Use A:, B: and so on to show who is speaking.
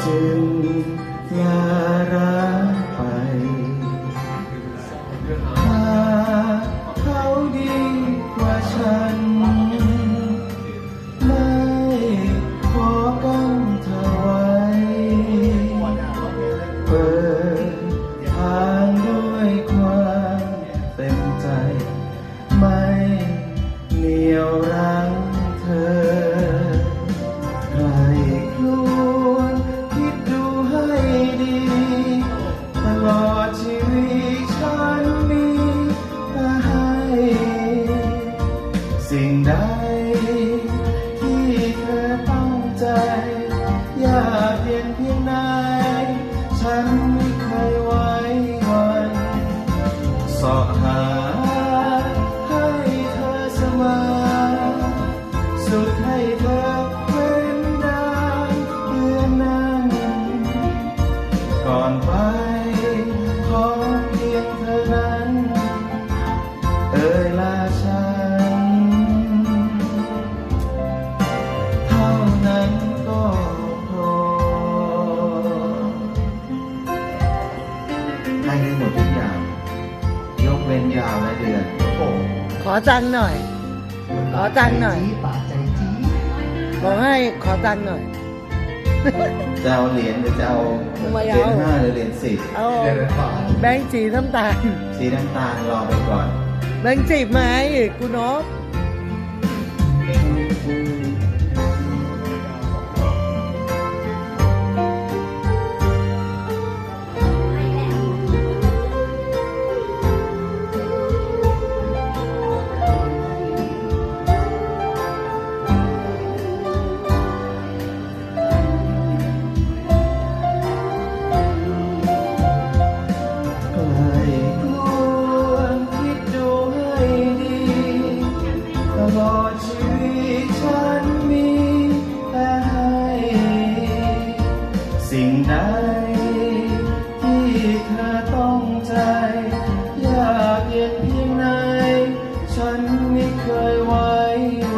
A: to ลอดชีวิตฉันมีมาให้ สิ่งใดที่เธอตั้งใจ อยากเย็นเพียงใดฉัน ให้ได้หมดทุกอย่าง ยกเว้นยาวและเดือน
B: โอ้
C: ขอตังค์หน่อย ขอตังค์หน่อย
B: จี้ป่าใจจี้
C: บอกให้ขอตังค์หน่อย
A: จะเอาเหรียญหรือจะเอา
C: ไม่
A: เห
C: เอา
A: รียญห้าหรือเหรียญสิบ
C: เอา
B: เดี๋ยวก่อน
C: แบงค์สีน้ำตาล
A: สีน้ำตาลรอไปก่อน
C: แบงค์สิบไหมกูนก
A: ใไม่เคยไว้